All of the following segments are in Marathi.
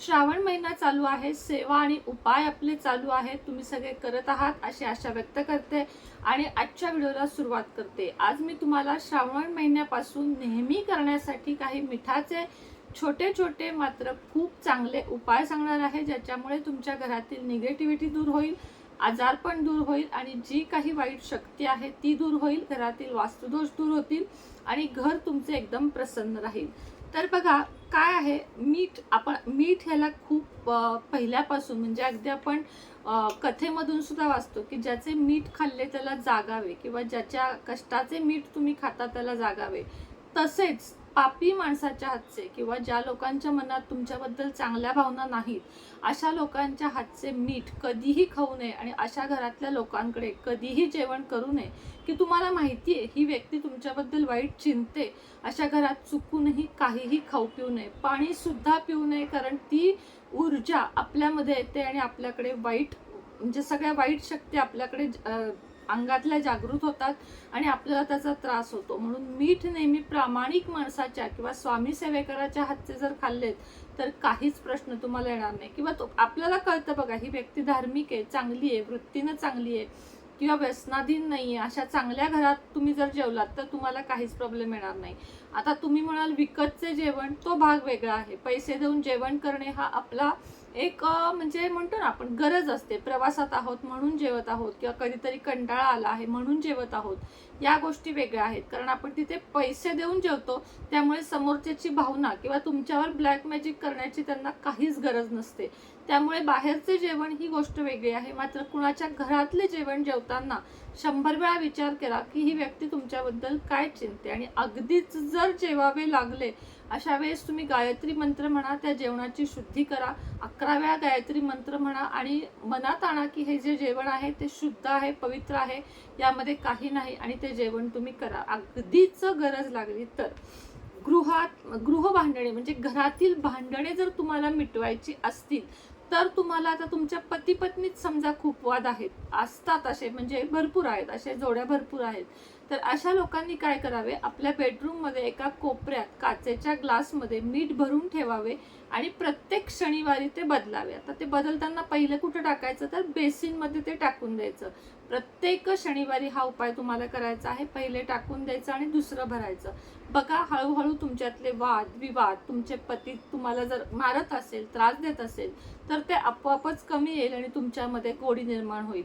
श्रावण महिना चालू आहे सेवा आणि उपाय आपले चालू आहेत तुम्ही सगळे करत आहात अशी आशा व्यक्त करते आणि आजच्या व्हिडिओला सुरुवात करते. आज मी तुम्हाला श्रावण महिन्यापासून नेहमी करण्यासाठी काही मिठाचे छोटे छोटे मात्र खूप चांगले उपाय सांगणार आहे ज्याच्यामुळे तुमच्या घरातील निगेटिव्हिटी दूर होईल आजार पण दूर होईल आणि जी काही वाईट शक्ती आहे ती दूर होईल घरातील वास्तुदोष दूर होतील आणि घर तुमचे एकदम प्रसन्न राहील. तर बघा काय आहे? मीठ आपण मीठ ह्याला खूप पहिल्यापासून म्हणजे अगदी आपण कथेमधून सुद्धा वाचतो की ज्याचे मीठ खाल्ले त्याला जागावे किंवा ज्याच्या कष्टाचे मीठ तुम्ही खाता त्याला जागावे. तसेच पापी माणसाच्या हातचे किंवा ज्या लोकांच्या मनात तुमच्याबद्दल चांगल्या भावना नाहीत अशा लोकांच्या हातचे मीठ कधीही खाऊ नये आणि अशा घरातल्या लोकांकडे कधीही जेवण करू नये की तुम्हाला माहिती आहे ही व्यक्ती तुमच्याबद्दल वाईट चिंते अशा घरात चुकूनही काहीही खाऊ पिऊ नये पाणीसुद्धा पिऊ नये कारण ती ऊर्जा आपल्यामध्ये येते आणि आपल्याकडे वाईट म्हणजे सगळ्या वाईट शक्ती आपल्याकडे अंगातल्या जागृत होतात आणि आपल्याला त्याचा त्रास होतो. म्हणून मीठ नेहमी प्रामाणिक माणसाच्या किंवा स्वामी सेवेकराच्या हातचे जर खाल्लेत तर काहीच प्रश्न तुम्हाला येणार नाही. किंवा तो आपल्याला कळतं बघा ही व्यक्ती धार्मिक आहे चांगली आहे वृत्तीनं चांगली आहे किंवा व्यसनाधीन नाही आहे अशा चांगल्या घरात तुम्ही जर जेवलात तर तुम्हाला काहीच प्रॉब्लेम येणार नाही. आता तुम्ही म्हणाल विकतचे जेवण तो भाग वेगळा आहे. पैसे देऊन जेवण करणे हा आपला एक म्हणजे म्हणतो ना आपण गरज असते. प्रवासात आहोत म्हणून जेवत आहोत किंवा कधीतरी कंटाळा आला आहे म्हणून जेवत आहोत. या गोष्टी वेगळ्या आहेत. कारण आपण तिथे पैसे देऊन जेवतो त्यामुळे समोरच्याची भावना किंवा तुमच्यावर ब्लॅक मॅजिक करण्याची त्यांना काहीच गरज नसते. त्यामुळे बाहेरचे जेवण ही गोष्ट वेगळी आहे. मात्र कुणाच्या घरातले जेवण जेवताना शंभर वेळा विचार केला की ही व्यक्ती तुमच्याबद्दल काय चिंते? आणि अगदीच जर जेवावे लागले अशा वेळेस तुम्ही गायत्री मंत्र म्हणा त्या जेवणाची शुद्धी करा. अकरा वेळा गायत्री मंत्र म्हणा आणि मनात आणा की हे जे जेवण आहे ते शुद्ध आहे पवित्र आहे यामध्ये काही नाही आणि ते जेवण तुम्ही करा. अगदीच गरज लागली तर. गृहात गृह भांडणे म्हणजे घरातील भांडणे जर तुम्हाला मिटवायची असतील तर तुम्हाला आता तुमच्या पती पत्नीत समजा खूप वाद आहेत. असतात असे म्हणजे भरपूर आहेत असे जोड्या भरपूर आहेत. तर अशा लोकांनी काय करावे? आपल्या बेडरूममध्ये एका कोपऱ्यात काचेच्या ग्लासमध्ये मीठ भरून ठेवावे आणि प्रत्येक शनिवारी ते बदलावे. आता ते बदलताना पहिलं कुठं टाकायचं? तर बेसिनमध्ये ते टाकून द्यायचं. प्रत्येक शनिवारी हा उपाय तुम्हाला करायचा आहे. पहिले टाकून द्यायचं आणि दुसरं भरायचं. बघा हळूहळू तुमच्यातले वाद विवाद तुमचे पती तुम्हाला जर मारत असेल त्रास देत असेल तर ते आपोआपच कमी येईल आणि तुमच्यामध्ये गोडी निर्माण होईल.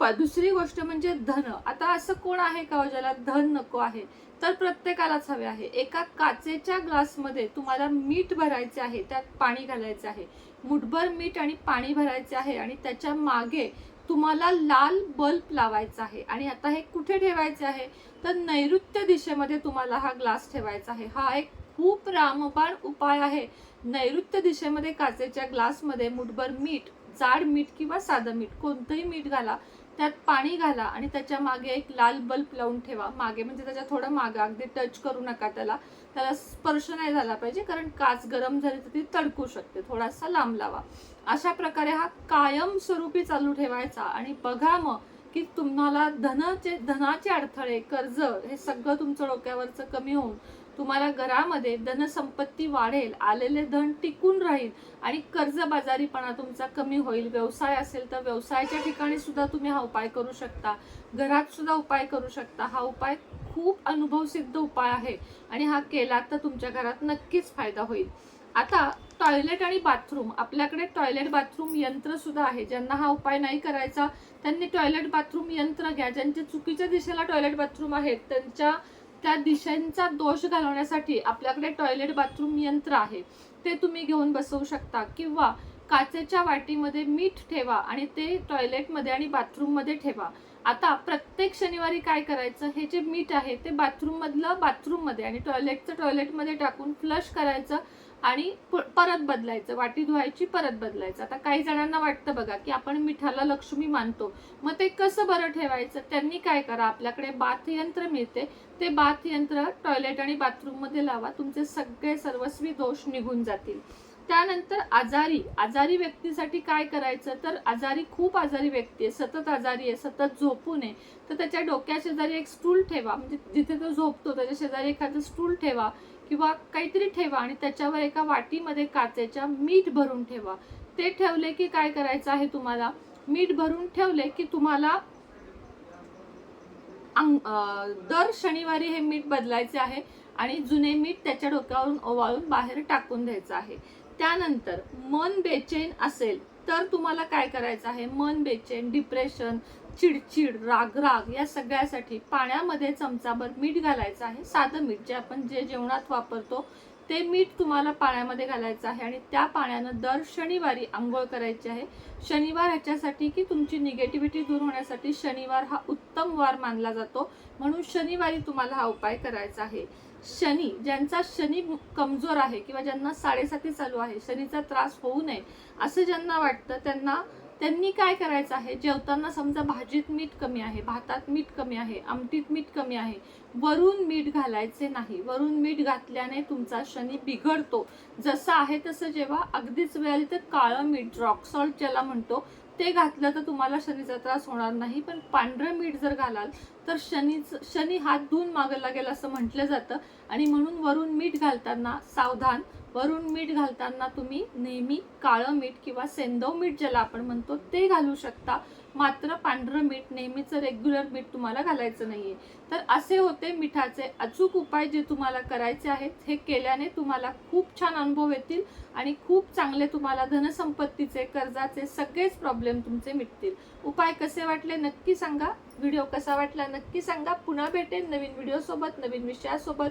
दुसरी गोष्ट म्हणजे धन. आता असं कोण आहे का हो ज्याला धन नको आहे? तर प्रत्येकालाच हवे आहे. एका काचेच्या ग्लासमध्ये तुम्हाला मीठ भरायचे आहे त्यात पाणी घालायचे आहे. मुठभर मीठ आणि पाणी भरायचे आहे आणि त्याच्यामागे तुम्हाला लाल बल्ब लावायचा आहे. आणि आता हे कुठे ठेवायचे आहे? तर नैऋत्य दिशेमध्ये तुम्हाला हा ग्लास ठेवायचा आहे. हा एक खूप रामबाण उपाय आहे. नैऋत्य दिशेमध्ये काचेच्या ग्लासमध्ये मुठभर मीठ जाड मीठ किंवा साधं मीठ कोणतंही मीठ घाला. त्यात पाणी घाला आणि त्याच्यामागे एक लाल बल्ब लावून ठेवा. मागे म्हणजे त्याच्या थोडं मागं. अगदी टच करू नका त्याला. त्याला स्पर्श नाही झाला पाहिजे कारण काच गरम झाली तर ती तडकू शकते. थोडासा लांब लावा. अशा प्रकारे हा कायम स्वरूपी चालू ठेवायचा. आणि बघा मग की तुम्हाला धनाचे धनाचे अडथळे कर्ज हे सगळं तुमचं डोक्यावरचं कमी होऊन तुम्हाला घरामध्ये धनसंपत्ती वाढेल आलेले धन टिकून राहील आणि कर्जबाजारीपणा तुमचा कमी होईल. व्यवसाय असेल तर व्यवसायाच्या ठिकाणी सुद्धा तुम्ही हा उपाय करू शकता. घरात सुद्धा उपाय करू शकता. हा उपाय खूप अनुभवसिद्ध उपाय आहे आणि हा केला तर तुमच्या घरात नक्कीच फायदा होईल. आता टॉयलेट आणि बाथरूम. आपल्याकडे टॉयलेट बाथरूम यंत्र सुद्धा आहे. ज्यांना हा उपाय नाही करायचा त्यांनी टॉयलेट बाथरूम यंत्र घ्या. ज्यांच्या चुकीच्या दिशेला टॉयलेट बाथरूम आहेत त्यांच्या त्या दिशांचा दोष घालवण्यासाठी आपल्याकडे टॉयलेट बाथरूम यंत्र आहे. ते तुम्ही घेऊन बसवू शकता किंवा काचेच्या वाटीमध्ये मीठ ठेवा आणि ते टॉयलेटमध्ये आणि बाथरूममध्ये ठेवा. आता प्रत्येक शनिवारी काय करायचं? हे जे मीठ आहे ते बाथरूममधलं बाथरूममध्ये आणि टॉयलेटचं टॉयलेटमध्ये टाकून फ्लश करायचं. आणि परत बदलायचं वाटी धुवायची परत बदलायचं. आता काही जणांना वाटतं बघा की आपण मिठाला लक्ष्मी मानतो. मग ते कसं बरं ठेवायचं? त्यांनी काय करा? आपल्याकडे बाथ यंत्र मिळते. ते बाथ यंत्र टॉयलेट आणि बाथरूममध्ये लावा. तुमचे सगळे सर्वस्वी दोष निघून जातील. त्यानंतर आजारी आजारी व्यक्तीसाठी काय करायचं? तर आजारी खूप आजारी व्यक्ती आहे. सतत आजारी आहे सतत झोपू नये तर त्याच्या डोक्या शेजारी एक स्टूल ठेवा. म्हणजे जिथे तो झोपतो त्याच्या शेजारी एखादं स्टूल ठेवा. किंवा काहीतरी ठेवा आणि त्याच्यावर एका वाटीमध्ये काचेच्या मीठ भरून ठेवा. ते ठेवले की काय करायचं आहे तुम्हाला? मीठ भरून ठेवले की तुम्हाला अंग- दर शनिवारी हे मीठ बदलायचे आहे आणि जुने मीठ त्याच्या डोक्यावरून ओवाळून बाहेर टाकून द्यायचं आहे. त्यानंतर मन बेचैन असेल तर तुम्हाला काय करायचं आहे? मन बेचैन डिप्रेशन चिडचिड राग राग या सगळ्यासाठी पाण्यामध्ये चमचाभर मीठ घालायचं आहे. साधं मीठ जे आपण जे जेवणात वापरतो ते मीठ तुम्हाला पाण्यामध्ये घालायचं आहे आणि त्या पाण्यानं दर शनिवारी आंघोळ करायची आहे. शनिवार ह्याच्यासाठी की तुमची निगेटिव्हिटी दूर होण्यासाठी शनिवार हा उत्तम वार मानला जातो. म्हणून शनिवारी तुम्हाला हा उपाय करायचा आहे. शनी ज्यांचा शनी कमजोर आहे किंवा ज्यांना साडेसाती चालू आहे शनीचा त्रास होऊ नये असं ज्यांना वाटतं त्यांना त्यांनी काय करायचं आहे? जेवताना समजा भाजीत मीठ कमी आहे भातात मीठ कमी आहे आमटीत मीठ कमी आहे वरून मीठ घालायचे नाही. वरून मीठ घातल्याने तुमचा शनी बिघडतो. जसं आहे तसं जेव्हा अगदीच वेळ तर काळं मीठ रॉक सॉल्ट ज्याला म्हणतो ते घातलं तर तुम्हाला शनीचा त्रास होणार नाही. पण पांढरं मीठ जर घालाल तर शनीच शनी हात धुवून मागं लागेल असं म्हटलं जातं. आणि म्हणून वरून मीठ घालताना सावधान वरून मीठ घालताना तुम्ही नेहमी काळं मीठ किंवा सेंदव मीठ ज्याला आपण म्हणतो ते घालू शकता. मात्र पांढरं मीठ नेहमीचं रेग्युलर मीठ तुम्हाला घालायचं नाही आहे तर असे होते मिठाचे अचूक उपाय जे तुम्हाला करायचे आहेत. हे केल्याने तुम्हाला खूप छान अनुभव येतील आणि खूप चांगले तुम्हाला धनसंपत्तीचे कर्जाचे सगळेच प्रॉब्लेम तुमचे मिटतील. उपाय कसे वाटले नक्की सांगा. व्हिडिओ कसा वाटला नक्की सांगा. पुन्हा भेटेन नवीन व्हिडिओसोबत नवीन विषयासोबत.